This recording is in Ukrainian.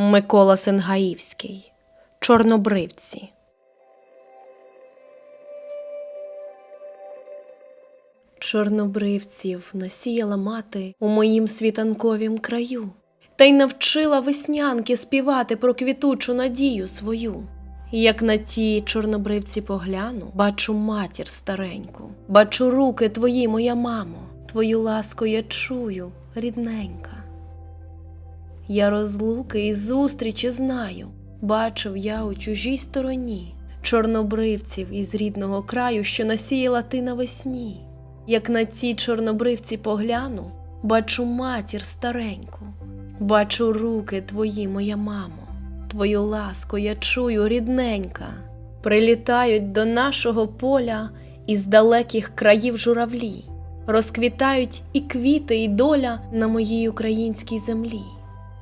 Микола Сенгаївський Чорнобривці. Чорнобривців насіяла мати у моїм світанковім краю, та й навчила веснянки співати про квітучу надію свою. Як на ті чорнобривці погляну, бачу матір стареньку, бачу руки твої, моя мамо, твою ласку я чую, рідненька. Я розлуки і зустрічі знаю, бачив я у чужій стороні чорнобривців із рідного краю, що насіяла ти навесні. Як на ці чорнобривці погляну, бачу матір стареньку, бачу руки твої, моя мамо, твою ласку я чую, рідненька. Прилітають до нашого поля із далеких країв журавлі, розквітають і квіти, і доля на моїй українській землі.